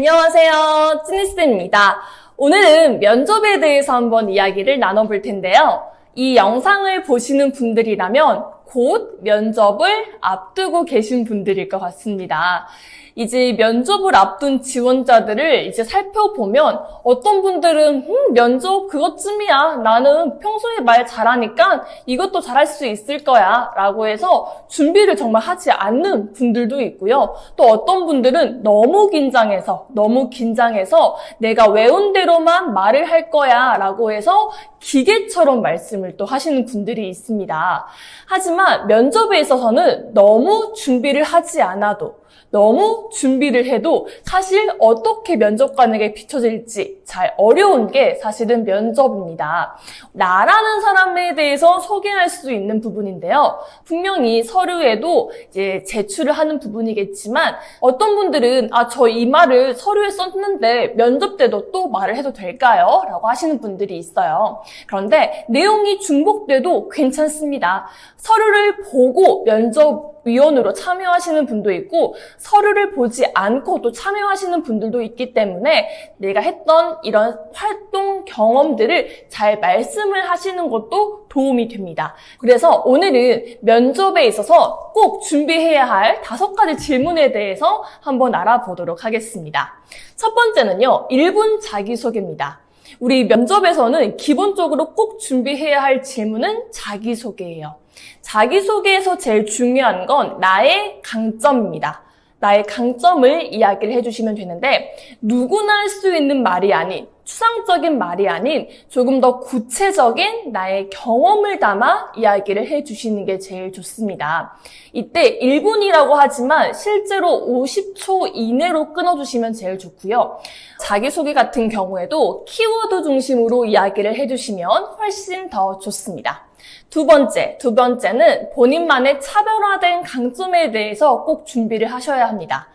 안녕하세요. 찐니스입니다. 오늘은 면접에 대해서 한번 이야기를 나눠볼 텐데요. 이 영상을 보시는 분들이라면 곧 면접을 앞두고 계신 분들일 것 같습니다. 이제 면접을 앞둔 지원자들을 이제 살펴보면 어떤 분들은 음, 면접 그것쯤이야. 나는 평소에 말 잘하니까 이것도 잘할 수 있을 거야. 라고 해서 준비를 정말 하지 않는 분들도 있고요. 또 어떤 분들은 너무 긴장해서 너무 긴장해서 내가 외운 대로만 말을 할 거야. 라고 해서 기계처럼 말씀을 또 하시는 분들이 있습니다. 하지만 면접에 있어서는 너무 준비를 하지 않아도 너무 준비를 해도 사실 어떻게 면접관에게 비춰질지 잘 어려운 게 사실은 면접입니다. 나라는 사람에 대해서 소개할 수 있는 부분인데요. 분명히 서류에도 이제 제출을 하는 부분이겠지만 어떤 분들은 아, 저 이 말을 서류에 썼는데 면접 때도 또 말을 해도 될까요? 라고 하시는 분들이 있어요. 그런데 내용이 중복돼도 괜찮습니다. 서류를 보고 면접위원으로 참여하시는 분도 있고 서류를 보지 않고도 참여하시는 분들도 있기 때문에 내가 했던 이런 활동 경험들을 잘 말씀을 하시는 것도 도움이 됩니다. 그래서 오늘은 면접에 있어서 꼭 준비해야 할 다섯 가지 질문에 대해서 한번 알아보도록 하겠습니다. 첫 번째는요, 1분 자기소개입니다. 우리 면접에서는 기본적으로 꼭 준비해야 할 질문은 자기소개예요. 자기소개에서 제일 중요한 건 나의 강점입니다. 나의 강점을 이야기를 해주시면 되는데 누구나 할 수 있는 말이 아닌 추상적인 말이 아닌 조금 더 구체적인 나의 경험을 담아 이야기를 해주시는 게 제일 좋습니다. 이때 1분이라고 하지만 실제로 50초 이내로 끊어주시면 제일 좋고요. 자기소개 같은 경우에도 키워드 중심으로 이야기를 해주시면 훨씬 더 좋습니다. 두 번째, 두 번째는 본인만의 차별화된 강점에 대해서 꼭 준비를 하셔야 합니다.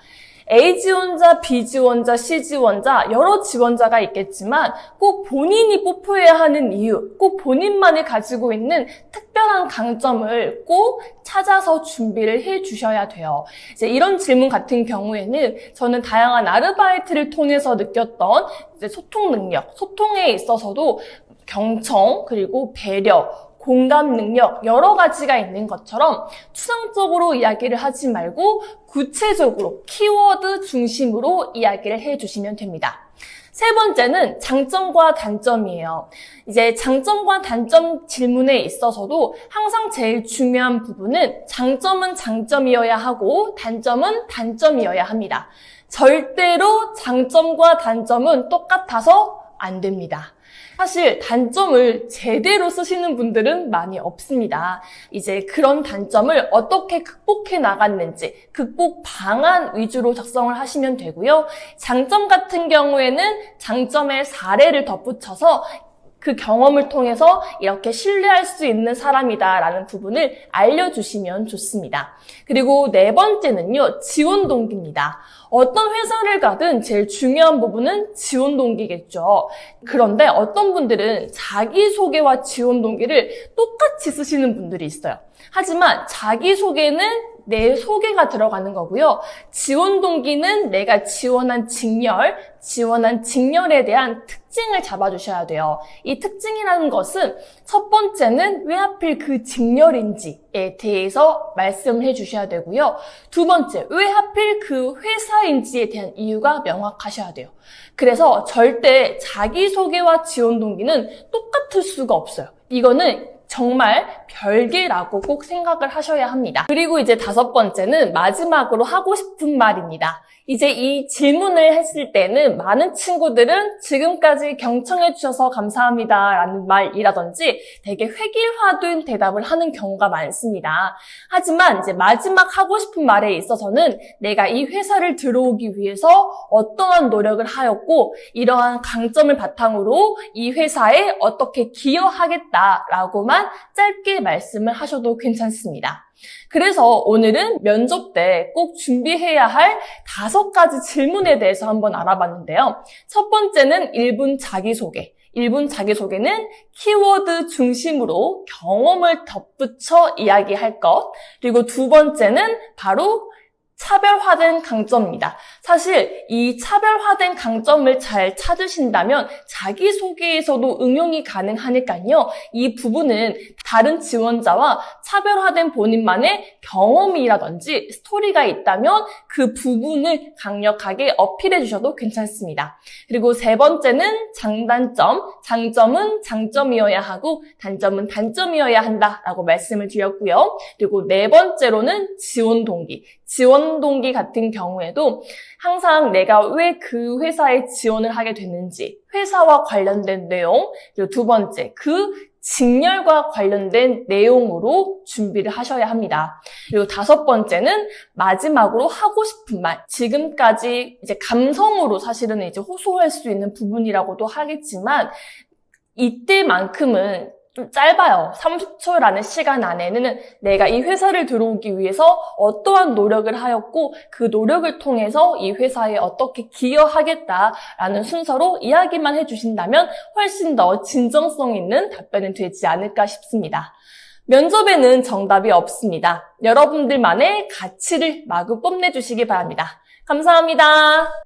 A 지원자, B 지원자, C 지원자, 여러 지원자가 있겠지만 꼭 본인이 뽑혀야 하는 이유, 꼭 본인만이 가지고 있는 특별한 강점을 꼭 찾아서 준비를 해 주셔야 돼요. 이제 이런 질문 같은 경우에는 저는 다양한 아르바이트를 통해서 느꼈던 소통 능력, 소통에 있어서도 경청, 그리고 배려, 공감 능력 여러 가지가 있는 것처럼 추상적으로 이야기를 하지 말고 구체적으로 키워드 중심으로 이야기를 해주시면 됩니다. 세 번째는 장점과 단점이에요. 이제 장점과 단점 질문에 있어서도 항상 제일 중요한 부분은 장점은 장점이어야 하고 단점은 단점이어야 합니다. 절대로 장점과 단점은 똑같아서 안 됩니다. 사실 단점을 제대로 쓰시는 분들은 많이 없습니다. 이제 그런 단점을 어떻게 극복해 나갔는지 극복 방안 위주로 작성을 하시면 되고요. 장점 같은 경우에는 장점의 사례를 덧붙여서 그 경험을 통해서 이렇게 신뢰할 수 있는 사람이다라는 부분을 알려주시면 좋습니다. 그리고 네 번째는요, 지원 동기입니다. 어떤 회사를 가든 제일 중요한 부분은 지원 동기겠죠. 그런데 어떤 분들은 자기소개와 지원 동기를 똑같이 쓰시는 분들이 있어요. 하지만 자기소개는 내 소개가 들어가는 거고요. 지원 동기는 내가 지원한 직렬, 지원한 직렬에 대한 특징을 잡아주셔야 돼요. 이 특징이라는 것은 첫 번째는 왜 하필 그 직렬인지에 대해서 말씀을 해주셔야 되고요. 두 번째, 왜 하필 그 회사인지에 대한 이유가 명확하셔야 돼요. 그래서 절대 자기소개와 지원 동기는 똑같을 수가 없어요. 이거는 정말 별개라고 꼭 생각을 하셔야 합니다. 그리고 이제 다섯 번째는 마지막으로 하고 싶은 말입니다. 이제 이 질문을 했을 때는 많은 친구들은 지금까지 경청해 주셔서 감사합니다 라는 말이라든지 되게 획일화된 대답을 하는 경우가 많습니다. 하지만 이제 마지막 하고 싶은 말에 있어서는 내가 이 회사를 들어오기 위해서 어떠한 노력을 하였고 이러한 강점을 바탕으로 이 회사에 어떻게 기여하겠다라고만 짧게 말씀을 하셔도 괜찮습니다. 그래서 오늘은 면접 때 꼭 준비해야 할 다섯 가지 질문에 대해서 한번 알아봤는데요. 첫 번째는 1분 자기소개. 1분 자기소개는 키워드 중심으로 경험을 덧붙여 이야기할 것. 그리고 두 번째는 바로 차별화된 강점입니다. 사실 이 차별화된 강점을 잘 찾으신다면 자기소개에서도 응용이 가능하니까요. 이 부분은 다른 지원자와 차별화된 본인만의 경험이라든지 스토리가 있다면 그 부분을 강력하게 어필해 주셔도 괜찮습니다. 그리고 세 번째는 장단점, 장점은 장점이어야 하고 단점은 단점이어야 한다라고 말씀을 드렸고요. 그리고 네 번째로는 지원 동기. 지원 동기 같은 경우에도 항상 내가 왜 그 회사에 지원을 하게 됐는지, 회사와 관련된 내용, 그리고 두 번째, 그 직렬과 관련된 내용으로 준비를 하셔야 합니다. 그리고 다섯 번째는 마지막으로 하고 싶은 말. 지금까지 이제 감성으로 사실은 이제 호소할 수 있는 부분이라고도 하겠지만, 이때만큼은 좀 짧아요. 30초라는 시간 안에는 내가 이 회사를 들어오기 위해서 어떠한 노력을 하였고 그 노력을 통해서 이 회사에 어떻게 기여하겠다라는 순서로 이야기만 해주신다면 훨씬 더 진정성 있는 답변이 되지 않을까 싶습니다. 면접에는 정답이 없습니다. 여러분들만의 가치를 마구 뽐내주시기 바랍니다. 감사합니다.